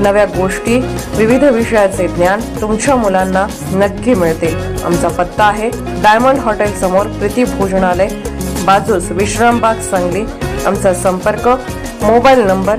नव्या गोष्टी विविध विषयाचे ज्ञान तुमच्या मुलांना नक्की मिळतील आमचा पत्ता आहे डायमंड हॉटेल समोर प्रीती भोजनालय बाजूस विश्रामबाग सांगली. आमचा संपर्क मोबाईल नंबर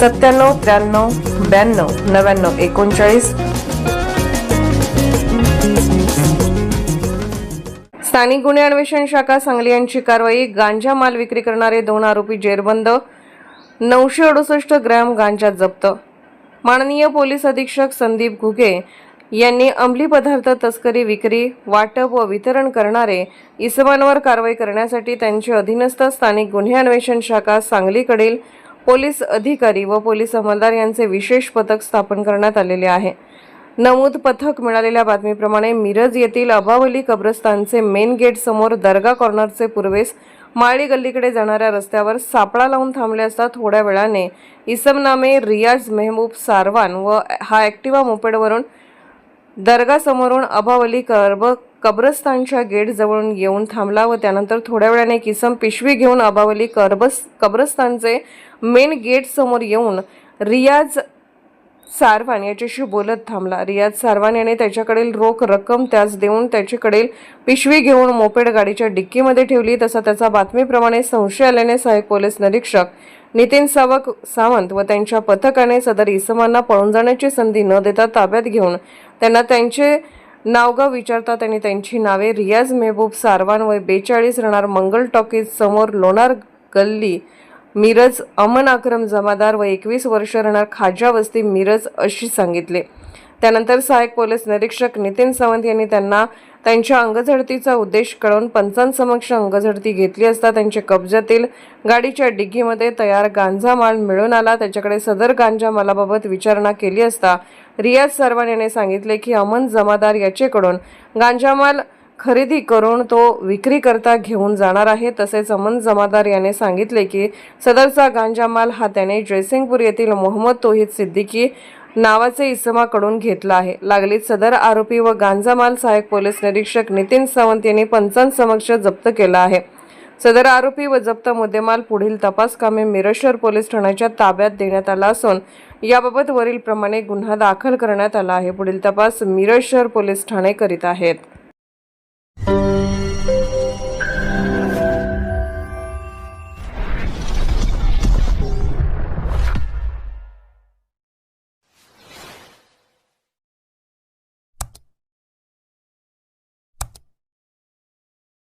सत्त्याण्णव त्र्याण्णव ब्याण्णव नव्याण्णव एकोणचाळीस. स्थानिक गुन्हे अन्वेषण शाखा सांगली यांची कारवाई गांजा माल विक्री करणारे दोन आरोपी जेरबंद नऊशे अडुसष्ट ग्रॅम गांजा जप्त. माननीय पोलीस अधीक्षक संदीप घुगे यांनी अंमली पदार्थ तस्करी विक्री वाटप व वितरण करणारे इसमांवर कारवाई करण्यासाठी त्यांचे अधीनस्थ स्थानिक गुन्हे अन्वेषण शाखा सांगलीकडील पोलीस अधिकारी व पोलीस अंमलदार यांचे विशेष पथक स्थापन करण्यात आलेले आहे. नमूद पथक मिळालेल्या बातमीप्रमाणे मिरज येथील अबावली कब्रस्तानचे मेन गेट समोर दर्गा कॉर्नरचे पूर्वेस माळी गल्लीकडे जाणाऱ्या रस्त्यावर सापळा लावून थांबले असता थोड्या वेळाने इसम नामे रियाज मेहबूब सारवान व हा ॲक्टिवा मोपेडवरून दर्गासमोरून अबावली कर्ब कब्रस्तानच्या गेटजवळून येऊन थांबला व त्यानंतर थोड्या वेळाने किसम पिशवी घेऊन अबावली कर्बस कब्रस्तानचे मेन गेट समोर येऊन रियाज सारवान याच्याशी बोलत थांबला. रियाज सारवान याने त्याच्याकडील रोख रक्कम त्यास देऊन त्याच्याकडील पिशवी घेऊन मोपेड गाडीच्या डिक्कीमध्ये ठेवली. तसा त्याचा बातमीप्रमाणे संशय आल्याने सहाय्यक पोलीस निरीक्षक नितीन सावक सावंत व त्यांच्या पथकाने सदर इसमांना पळून जाण्याची संधी न देता ताब्यात घेऊन त्यांना त्यांचे नावगाव विचारता त्यांनी त्यांची नावे रियाज मेहबूब सारवान वय बेचाळीस राहणार मंगल टॉकीज समोर लोणार गल्ली मिरज अमन अक्रम जमादार व एकवीस वर्ष राहणार खाजा वस्ती मिरज अशी सांगितले. त्यानंतर सहाय्यक पोलीस निरीक्षक नितीन सावंत यांनी त्यांना त्यांच्या अंगझडतीचा उद्देश कळवून पंचांसमक्ष अंगझडती घेतली असता त्यांच्या कब्जातील गाडीच्या डिग्गीमध्ये तयार गांजा माल मिळून आला. त्याच्याकडे सदर गांजा मालाबाबत विचारणा केली असता रियाज सरवान याने सांगितले की अमन जमादार याचेकडून गांजा माल खरेदी करून तो विक्री करता घेऊन जाणार आहे. तसेच अमन जमादार याने सांगितले की सदरचा गांजा माल हा त्याने जयसिंगपूर येथील मोहम्मद तोहिद सिद्दीकी नावाचे इसमाकडून घेतला आहे. लागलीच सदर आरोपी व गांजा माल सहाय्यक पोलीस निरीक्षक नितीन सावंत यांनी पंचांसमक्ष जप्त केला आहे. सदर आरोपी व जप्त मुद्देमाल पुढील तपास कामे मिरज पोलीस ठाण्याच्या ताब्यात देण्यात आला असून याबाबत वरील प्रमाणे गुन्हा दाखल करण्यात आला आहे. पुढील तपास मिरज पोलीस ठाणे करीत आहेत. you